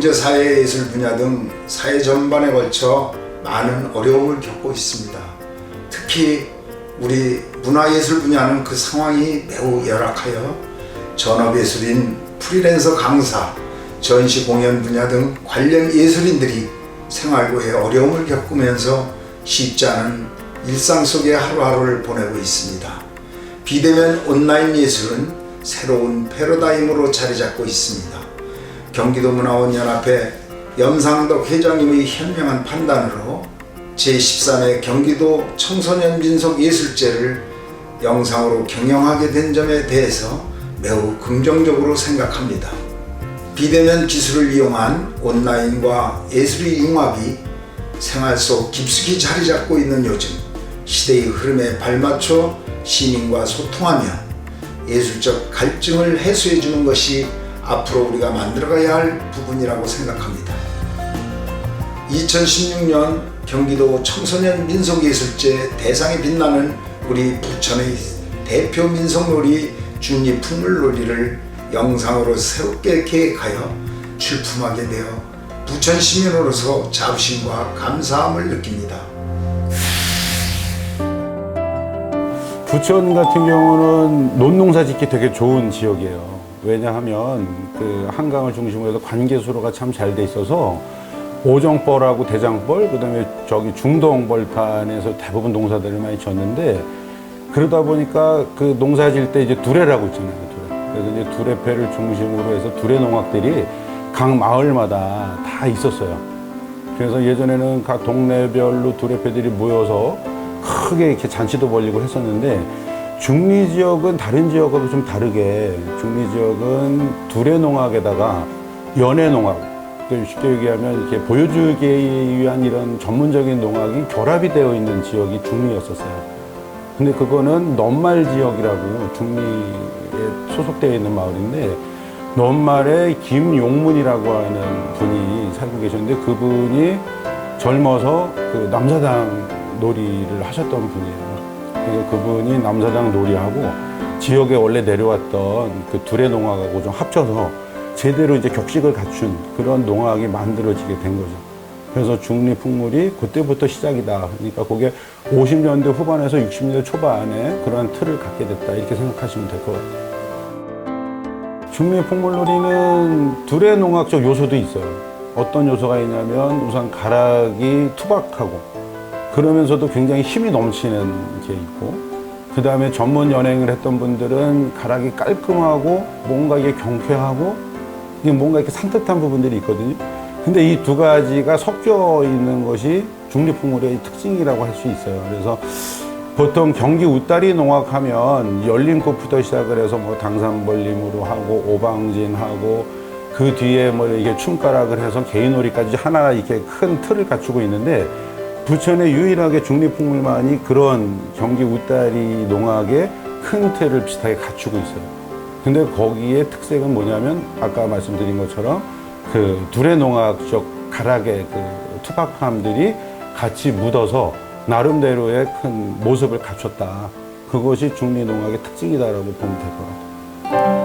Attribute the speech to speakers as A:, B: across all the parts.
A: 코로나19로 인해 경제, 사회, 예술 분야 등 사회 전반에 걸쳐 많은 어려움을 겪고 있습니다. 특히 우리 문화예술 분야는 그 상황이 매우 열악하여 전업예술인 프리랜서 강사, 전시 공연 분야 등 관련 예술인들이 생활고에 어려움을 겪으면서 쉽지 않은 일상 속의 하루하루를 보내고 있습니다. 비대면 온라인 예술은 새로운 패러다임으로 자리 잡고 있습니다. 경기도 문화원 연합회 염상덕 회장님의 현명한 판단으로 제13회 경기도 청소년 민속 예술제를 영상으로 경영하게 된 점에 대해서 매우 긍정적으로 생각합니다. 비대면 기술을 이용한 온라인과 예술의 융합이 생활 속 깊숙이 자리 잡고 있는 요즘 시대의 흐름에 발맞춰 시민과 소통하며 예술적 갈증을 해소해 주는 것이 앞으로 우리가 만들어가야 할 부분이라고 생각합니다. 2016년 경기도 청소년 민속예술제 대상에 빛나는 우리 부천의 대표 민속놀이 중립풍물 놀이를 영상으로 새롭게 계획하여 출품하게 되어 부천 시민으로서 자부심과 감사함을 느낍니다.
B: 부천 같은 경우는 논농사 짓기 되게 좋은 지역이에요. 왜냐하면 그 한강을 중심으로 해서 관계수로가 참 잘 돼 있어서 오정벌하고 대장벌, 그다음에 저기 중동벌판에서 대부분 농사들을 많이 졌는데 그러다 보니까 그 농사 질 때 이제 두레라고 있잖아요. 두레. 그래서 이제 두레패를 중심으로 해서 두레 농악들이 각 마을마다 다 있었어요. 그래서 예전에는 각 동네별로 두레패들이 모여서 크게 이렇게 잔치도 벌리고 했었는데 중리 지역은 다른 지역하고 좀 다르게 중리 지역은 두레 농악에다가 연애 그 쉽게 얘기하면 이렇게 보여주기 위한 이런 전문적인 농악이 결합이 되어 있는 지역이 중리였었어요. 근데 그거는 넘말 지역이라고 중리에 소속되어 있는 마을인데 넘말에 김용문이라고 하는 분이 살고 계셨는데 그분이 젊어서 그 남사당 놀이를 하셨던 분이에요. 그래서 그분이 남사당 놀이하고 지역에 원래 내려왔던 그 두레 농악하고 좀 합쳐서 제대로 이제 격식을 갖춘 그런 농악이 만들어지게 된 거죠. 그래서 중립풍물이 그때부터 시작이다. 그러니까 그게 50년대 후반에서 60년대 초반에 그러한 틀을 갖게 됐다. 이렇게 생각하시면 될 것 같아요. 중립풍물놀이는 둘의 농악적 요소도 있어요. 어떤 요소가 있냐면 우선 가락이 투박하고 그러면서도 굉장히 힘이 넘치는 게 있고 그 다음에 전문 연행을 했던 분들은 가락이 깔끔하고 뭔가 이게 경쾌하고 이게 뭔가 이렇게 산뜻한 부분들이 있거든요. 근데 이 두 가지가 섞여 있는 것이 중립풍물의 특징이라고 할 수 있어요. 그래서 보통 경기 웃다리 농악하면 열린 꽃부터 시작을 해서 뭐 당산벌림으로 하고 오방진하고 그 뒤에 뭐 이게 춤가락을 해서 개인놀이까지 하나 이렇게 큰 틀을 갖추고 있는데 부천에 유일하게 중립풍물만이 그런 경기 웃다리 농악의 큰 틀을 비슷하게 갖추고 있어요. 근데 거기에 특색은 뭐냐면 아까 말씀드린 것처럼 그 두레 농악적 가락의 그 투박함들이 같이 묻어서 나름대로의 큰 모습을 갖췄다. 그것이 중리 농악의 특징이다라고 보면 될 것 같아요.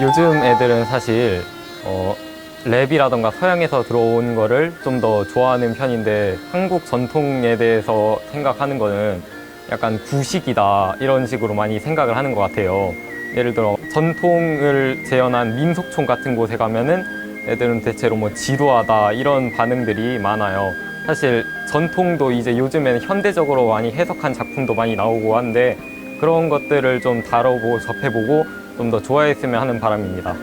C: 요즘 애들은 사실 어, 랩이라던가 서양에서 들어온 거를 좀 더 좋아하는 편인데 한국 전통에 대해서 생각하는 거는 약간 구식이다 이런 식으로 많이 생각을 하는 것 같아요. 예를 들어 전통을 재현한 민속촌 같은 곳에 가면은 애들은 대체로 뭐 지루하다 이런 반응들이 많아요. 사실 전통도 이제 요즘에는 현대적으로 많이 해석한 작품도 많이 나오고 한데 그런 것들을 좀 다뤄보고 접해보고 좀 더 좋아했으면 하는 바람입니다.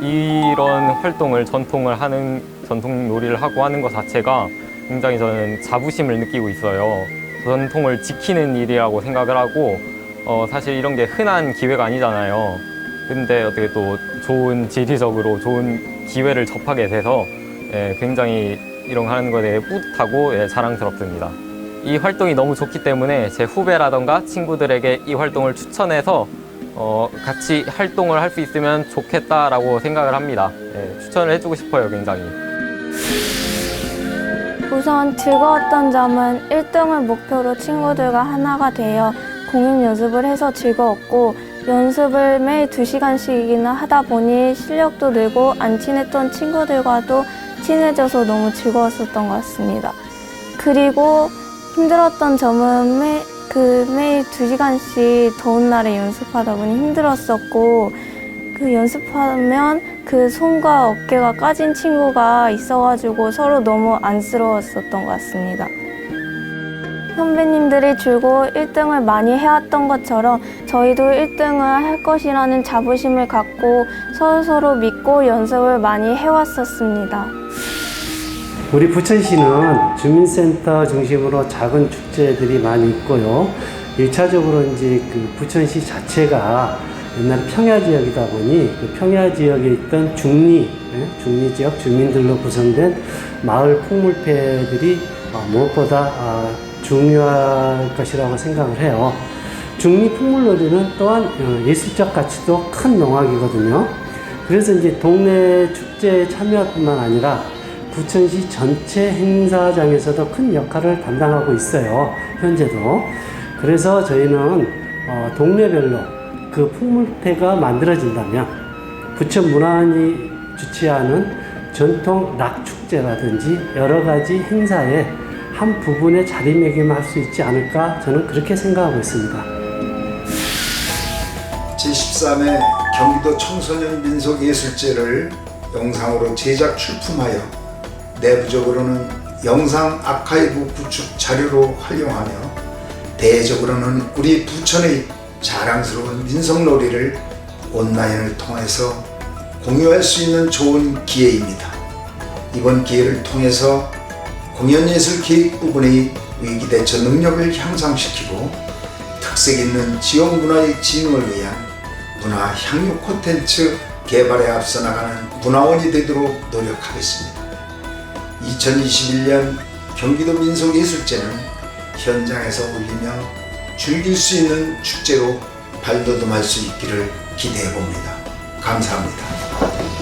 C: 이런 활동을 전통을 하는 전통 놀이를 하고 하는 것 자체가 굉장히 저는 자부심을 느끼고 있어요. 전통을 지키는 일이라고 생각을 하고 어, 사실 이런 게 흔한 기회가 아니잖아요. 근데 어떻게 또 좋은 지리적으로 좋은 기회를 접하게 돼서 예, 굉장히 이런 거 하는 것에 대해 뿌듯하고 예, 자랑스럽습니다. 이 활동이 너무 좋기 때문에 제 후배라던가 친구들에게 이 활동을 추천해서 어, 같이 활동을 할 수 있으면 좋겠다라고 생각을 합니다. 예, 추천을 해주고 싶어요, 굉장히.
D: 우선 즐거웠던 점은 1등을 목표로 친구들과 하나가 되어 공연 연습을 해서 즐거웠고 연습을 매일 2시간씩이나 하다 보니 실력도 늘고 안 친했던 친구들과도 친해져서 너무 즐거웠었던 것 같습니다. 그리고 힘들었던 점은 매, 그 매일 2시간씩 더운 날에 연습하다 보니 힘들었었고 그 연습하면 그 손과 어깨가 까진 친구가 있어가지고 서로 너무 안쓰러웠었던 것 같습니다. 선배님들이 줄고 1등을 많이 해왔던 것처럼 저희도 1등을 할 것이라는 자부심을 갖고 서로서로 믿고 연습을 많이 해왔었습니다.
E: 우리 부천시는 주민센터 중심으로 작은 축제들이 많이 있고요. 일차적으로 이제 그 부천시 자체가 옛날 평야 지역이다 보니 그 평야 지역에 있던 중리, 예, 중리 지역 주민들로 구성된 마을 풍물패들이 어, 무엇보다 아, 중요할 것이라고 생각을 해요. 중리 풍물놀이는 또한 어, 예술적 가치도 큰 농악이거든요. 그래서 이제 동네 축제에 참여뿐만 아니라 부천시 전체 행사장에서도 큰 역할을 담당하고 있어요. 현재도. 그래서 저희는 어, 동네별로 그 풍물패가 만들어진다면 부천 문화원이 주최하는 전통 락축제라든지 여러 가지 행사에 한 부분의 자리매김할 수 있지 않을까 저는 그렇게 생각하고 있습니다.
A: 제13회 경기도 청소년 민속예술제를 영상으로 제작 출품하여 내부적으로는 영상 아카이브 구축 자료로 활용하며 대적으로는 우리 부천의 자랑스러운 민속놀이를 온라인을 통해서 공유할 수 있는 좋은 기회입니다. 이번 기회를 통해서 공연예술 기획 부분의 위기 대처 능력을 향상시키고 특색 있는 지역 문화의 진흥을 위한 문화 향유 콘텐츠 개발에 앞서 나가는 문화원이 되도록 노력하겠습니다. 2021년 경기도 민속예술제는 현장에서 울리며 즐길 수 있는 축제로 발돋움할 수 있기를 기대해 봅니다. 감사합니다.